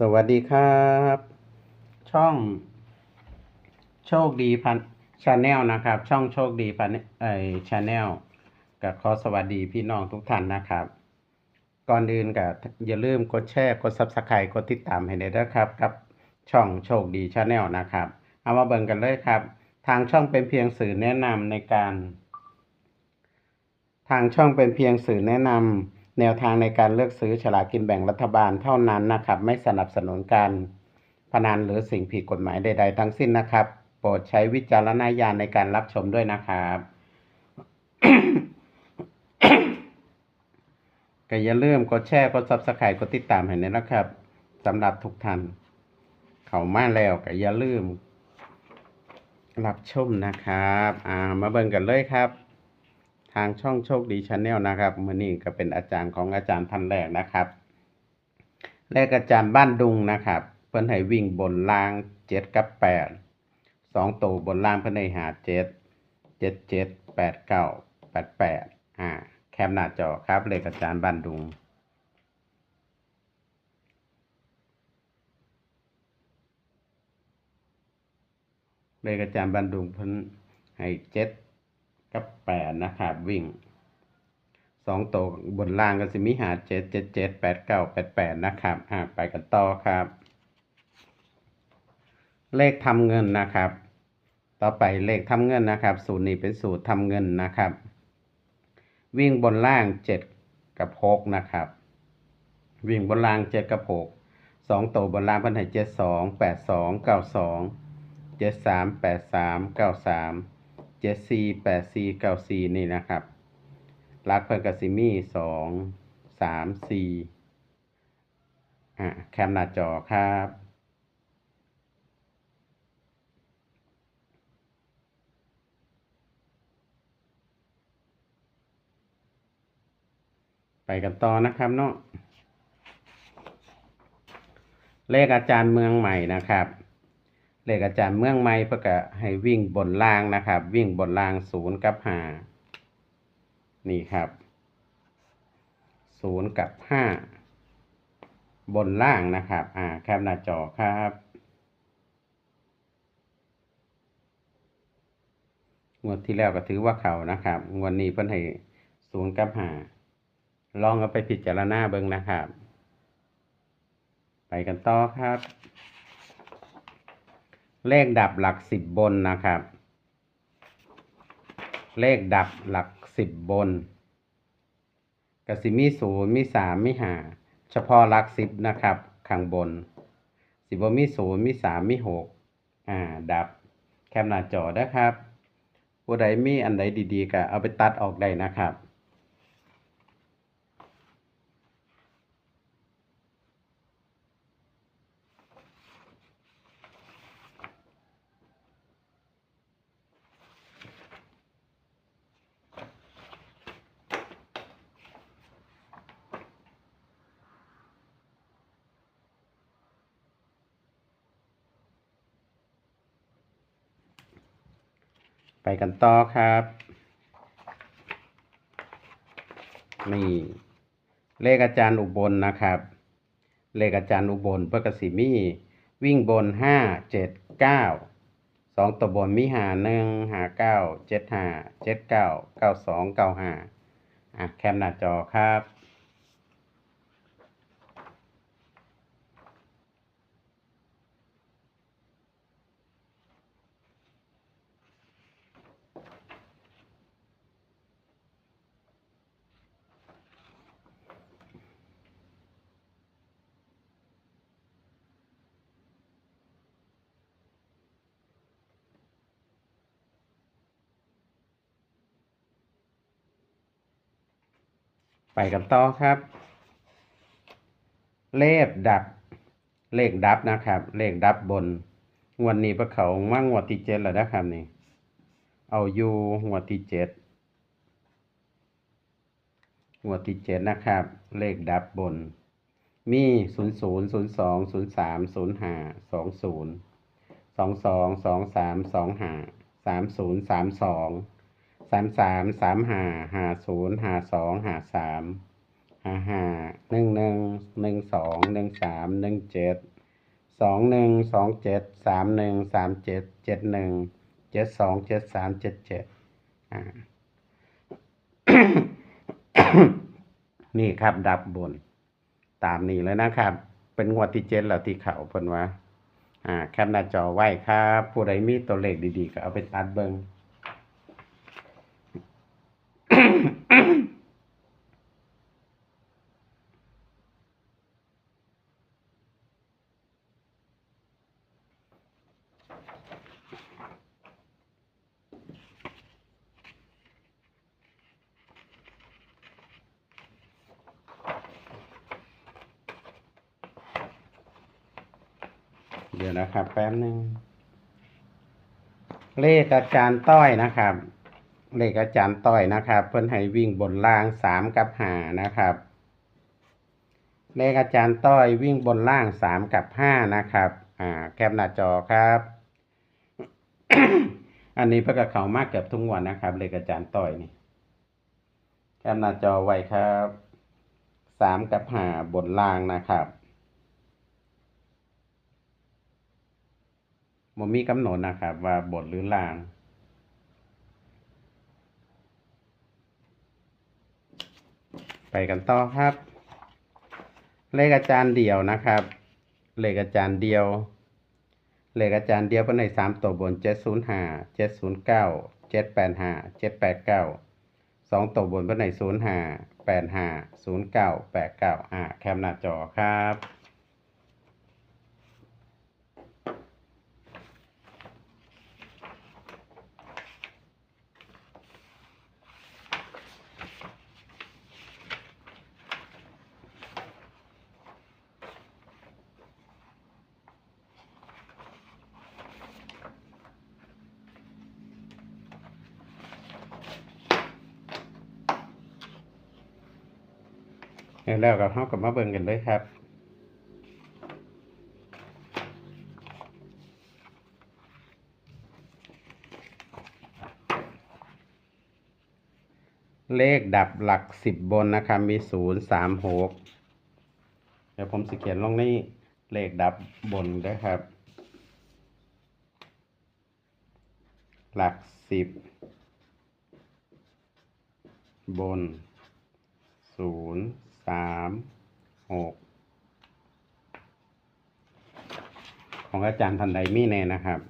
สวัสดีครับ ช่อง โชคดีพันชาแนลนะครับ ช่องโชคดีพันเอ่ยชาแนลกับขอสวัสดีพี่น้องทุกท่านนะครับ ก่อนอื่นก็อย่าลืมกดแชร์กด Subscribe กดติดตามให้ได้ด้วยครับ กับช่องโชคดีชาแนลนะครับ เอามาเบิ่งกันเลยครับ ทางช่องเป็นเพียงสื่อแนะนำในการ ทางช่องเป็นเพียงสื่อแนะนำ แนวทางในการเลือกซื้อฉลากกินแบ่งรัฐบาลเท่านั้นนะครับ ไม่สนับสนุนการพนันหรือสิ่งผิดกฎหมายใด ๆ ทั้งสิ้นนะครับ โปรดใช้วิจารณญาณในการรับชมด้วยนะครับก็อย่าลืมกดแชร์กด Subscribe กดติดตามให้ด้วยนะครับสำหรับทุกท่านเข้ามาแล้วก็อย่าลืมรับชมนะครับ อ่า มาเบิ่งกันเลยครับ ทางช่องโชคดีชาแนลนะครับมือนี้ก็เป็นอาจารย์ของอาจารย์ท่านแรกนะครับ แรกอาจารย์บ้านดุงนะครับ เพิ่นให้วิ่งบนล่างเจ็ดกับแปดสองตัวบนล่างเพิ่นให้หาเจ็ดเจ็ดเจ็ดแปดเก้าแปดแปดอ่าแคปหน้าจอครับเลขอาจารย์บ้านดุงเลขอาจารย์บ้านดุงเพิ่นให้เจ็ด กับแปดนะครับวิ่งสองตัวบนล่างก็สิมีหาเจ็ดเจ็ดเจ็ดแปดเก้าแปดแปดนะครับอ่าไปกันต่อครับ เลขทำเงินนะครับ ต่อไปเลขทำเงินนะครับ สูตรนี้เป็นสูตรทำเงินนะครับ วิ่งบนล่างเจ็ดกับหกนะครับ วิ่งบนล่างเจ็ดกับหกสองตัวบนล่างพันให้เจ็ดสองแปดสองเก้าสองเจ็ดสามแปดสามเก้าสาม เจ็ดสี่แปดสี่เก้าสี่นี่นะครับรักเพิ่นกสิมี่สองสามสี่อะแคมหน้าจอครับไปกันต่อนะครับเนาะเลขอาจารย์เมืองใหม่นะครับ เลขอาจารย์เมืองใหม่เพื่อก็ให้วิ่งบนล่างนะครับ วิ่งบนล่างศูนย์กับห้านี่ครับศูนย์กับห้าบนล่างนะครับ อ่าแคปหน้าจอครับ งวดที่แล้วก็ถือว่าเขานะครับ งวดนี้เพิ่นให้ศูนย์กับห้าลองเอาไปพิจารณาเบิ่งนะครับ ไปกันต่อครับ เลขดับหลักสิบบนนะครับ เลขดับหลักสิบบนกสิมีศูนย์มีสามมีห้าเฉพาะหลักสิบนะครับข้างบน สิบบนมีศูนย์มีสามมีหกอ่า ดับ แคมหน้าจอนะครับผู้ใดมีอันใดดีๆก็เอาไปตัดออกได้นะครับ ไปกันต่อครับ นี่ เลขอาจารย์อุบลนะครับ เลขอาจารย์อุบลเพื่อกสิมี วิ่งบนห้าเจ็ดเก้าสองตัวบนมีหาหนึ่งหาเก้าเจ็ดหาเจ็ดเก้าเก้าสองเก้าหาอะแคมหน้าจอครับ ไปกันต่อครับ เลขดับ เลขดับนะครับ เลขดับบนงวดนี้พระเขามั่งงวดที่เจ็ดแล้วนะครับนี่ เอาอยู่งวดที่เจ็ดงวดที่เจ็ดนะครับ เลขดับบน มีศูนย์ศูนย์ศูนย์สองศูนย์สามศูนย์ห้าสองศูนย์สองสองสองสามสองห้าสามศูนย์สามสอง สามสามสามห้าห้าศูนย์ห้าสองห้าสามห้าห้าหนึ่งหนึ่งหนึ่งสองหนึ่งสามหนึ่งเจ็ดสองหนึ่งสองเจ็ดสามหนึ่งสามเจ็ดเจ็ดหนึ่งเจ็ดสองเจ็ดสามเจ็ดเจ็ดอ่านี่ครับดับบน ตามนี้เลยนะครับ เป็นงวดที่เจ็ดแล้วที่เขาเพิ่นว่าอ่า แคปหน้าจอไว้ครับ ผู้ใดมีตัวเลขดีๆ ก็เอาไปตัดเบิง เดี๋ยวนะครับ แป๊บหนึ่งเลขอาจารย์ต้อยนะครับ เลขอาจารย์ต้อยนะครับ เพิ่นให้วิ่งบนล่างสามกับหานะครับ เลขอาจารย์ต้อยวิ่งบนล่างสามกับห้านะครับ อ่า แคปหน้าจอครับ อันนี้เพื่อกับเขามากเกือบทุกวันนะครับ เลขอาจารย์ต้อยนี่แคปหน้าจอไว้ครับสามกับหาบนล่างนะครับ มันมีกำหนดนะครับว่าบทหรือลาง ไปกันต่อครับ เลขอาจารย์เดียวนะครับ เลขอาจารย์เดียว เลขอาจารย์เดียวเป็นในสามตัวบนเจ็ดศูนย์ห้าเจ็ดศูนย์เก้าเจ็ดแปดห้าเจ็ดแปดเก้าสองตัวบนเป็นในศูนย์ห้าแปดห้าศูนย์เก้าแปดเก้าอ่าแคมหน้าจอครับ แล้วก็เขากับมาเบิ่งกันเลยครับเลขดับหลักสิบบนนะครับมีศูนย์สามหกเดี๋ยวผมสิเขียนลงนี่เลขดับบนด้วยครับ หลักสิบบนศูนย์ามหกของอาจารย์ทันใดมีแน่นะครับ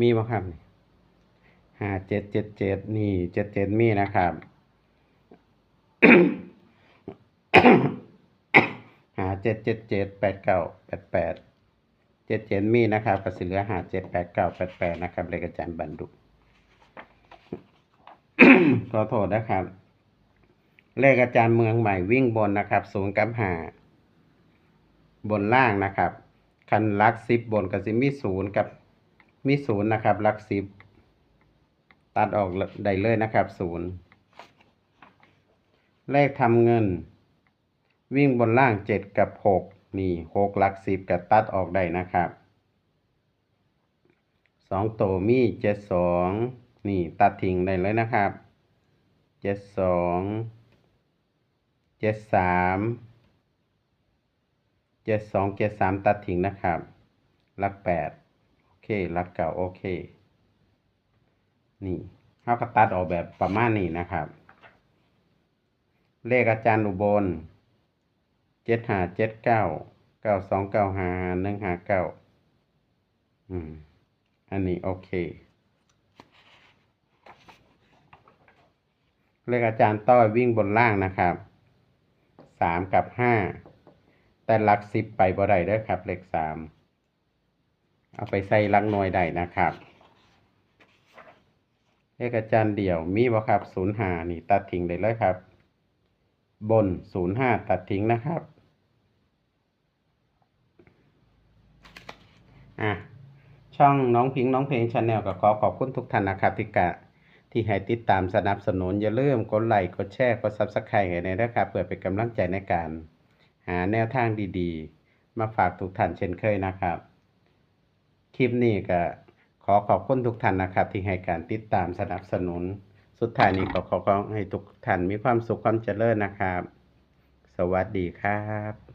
มีบ่ครับห้าเจ็ดเจ็ดเจ็ดนี่เจ็ดเจ็ดมีนะครับหาเจ็ดเจ็ดเจ็ดแปดเก้าแปดแปด เจ็ดเจ็ดมีนะครับกระสือหาเจ็ดแปดเก้าแปดแปดนะครับเลขอาจารย์บันดุขอโทษนะครับ เลขอาจารย์เมืองใหม่วิ่งบนนะครับศูนย์กับหาบนล่างนะครับ คันลักสิบบนก็สิมีศูนย์กับมีศูนย์นะครับลักสิบตัดออกได้เลยนะครับศูนย์เลขทำเงิน วิ่งบนล่างเจ็ดกับหก นี่หกหลักสิบกับตัดออกได้นะครับสองตัวมีเจ็ดสองนี่ตัดทิ้งได้เลยนะครับเจ็ดสองเจ็ดสามเจ็ดสองเจ็ดสามตัดทิ้งนะครับหลักแปดโอเคหลักเก่าโอเค นี่เขาก็ตัดออกแบบประมาณนี้นะครับ เลขอาจารย์อุบล เจ็ดหาเจ็ดเก้าเก้าสองเก้าหาหนึ่งหาเก้าอืม อันนี้โอเค เลขอาจารย์ต้อยวิ่งบนล่างนะครับสามกับห้าแต่หลักสิบไปบ่ได้ด้อครับ เลขสามเอาไปใส่ลักหน่วยได้นะครับ เลขอาจารย์เดี่ยวมีบ่ครับศูนย์หานี่ตัดทิ้งได้เลยครับ บนศูนย์ห้าตัดทิ้งนะครับ อะช่องน้องพิงค์น้องเพลงชาแนลก็ขอขอบคุณทุกท่านนะครับที่กะที่ให้ติดตามสนับสนุนอย่าลืมกดไลค์กดแชร์กดซับสไครต์ให้ในนะครับเพื่อเป็นกำลังใจในการ หาแนวทางดีๆ มาฝากทุกท่านเช่นเคยนะครับ คลิปนี้ก็ขอขอบคุณทุกท่านนะครับ ที่ให้การติดตามสนับสนุน สุดท้ายนี้ก็ขอขอให้ทุกท่านมีความสุขความเจริญนะครับ สวัสดีครับ